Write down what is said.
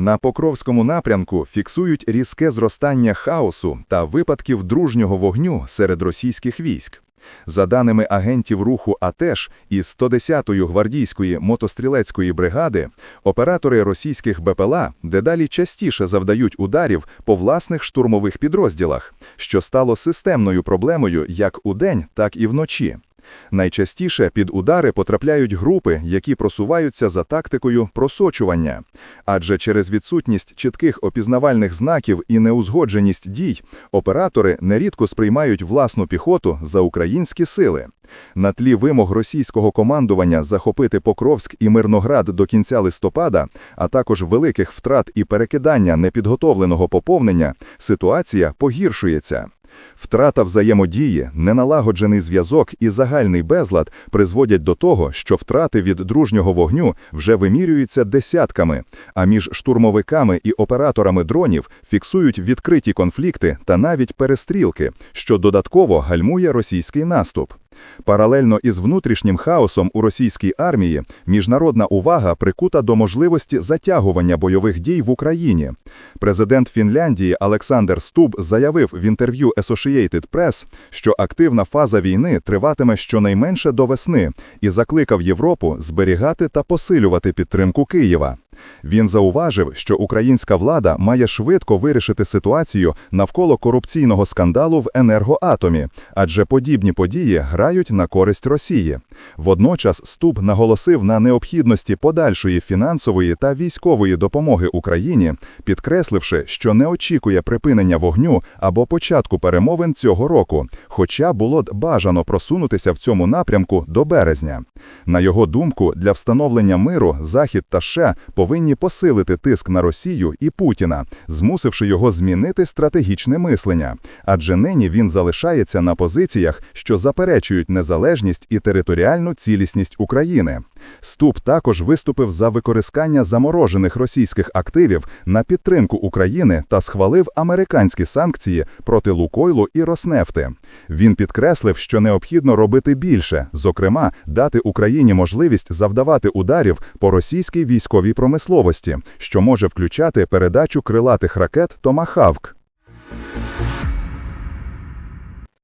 На Покровському напрямку фіксують різке зростання хаосу та випадків дружнього вогню серед російських військ. За даними агентів руху АТЕШ із 110-ї гвардійської мотострілецької бригади, оператори російських БПЛА дедалі частіше завдають ударів по власних штурмових підрозділах, що стало системною проблемою як удень, так і вночі. Найчастіше під удари потрапляють групи, які просуваються за тактикою просочування, адже через відсутність чітких опізнавальних знаків і неузгодженість дій оператори нерідко сприймають власну піхоту за українські сили. На тлі вимог російського командування захопити Покровськ і Мирноград до кінця листопада, а також великих втрат і перекидання непідготовленого поповнення, ситуація погіршується. Втрата взаємодії, неналагоджений зв'язок і загальний безлад призводять до того, що втрати від дружнього вогню вже вимірюються десятками, а між штурмовиками і операторами дронів фіксують відкриті конфлікти та навіть перестрілки, що додатково гальмує російський наступ. Паралельно із внутрішнім хаосом у російській армії міжнародна увага прикута до можливості затягування бойових дій в Україні. Президент Фінляндії Олександр Стуб заявив в інтерв'ю Associated Press, що активна фаза війни триватиме щонайменше до весни і закликав Європу зберігати та посилювати підтримку Києва. Він зауважив, що українська влада має швидко вирішити ситуацію навколо корупційного скандалу в енергоатомі, адже подібні події грають на користь Росії. Водночас Стуб наголосив на необхідності подальшої фінансової та військової допомоги Україні, підкресливши, що не очікує припинення вогню або початку перемовин цього року, хоча було б бажано просунутися в цьому напрямку до березня. На його думку, для встановлення миру Захід та США повинні посилити тиск на Росію і Путіна, змусивши його змінити стратегічне мислення, адже нині він залишається на позиціях, що заперечують незалежність і територіальну цілісність України. Ступ також виступив за використання заморожених російських активів на підтримку України та схвалив американські санкції проти Лукойлу і Роснефти. Він підкреслив, що необхідно робити більше, зокрема, дати Україні можливість завдавати ударів по російській військовій промисловості, що може включати передачу крилатих ракет Томахавк.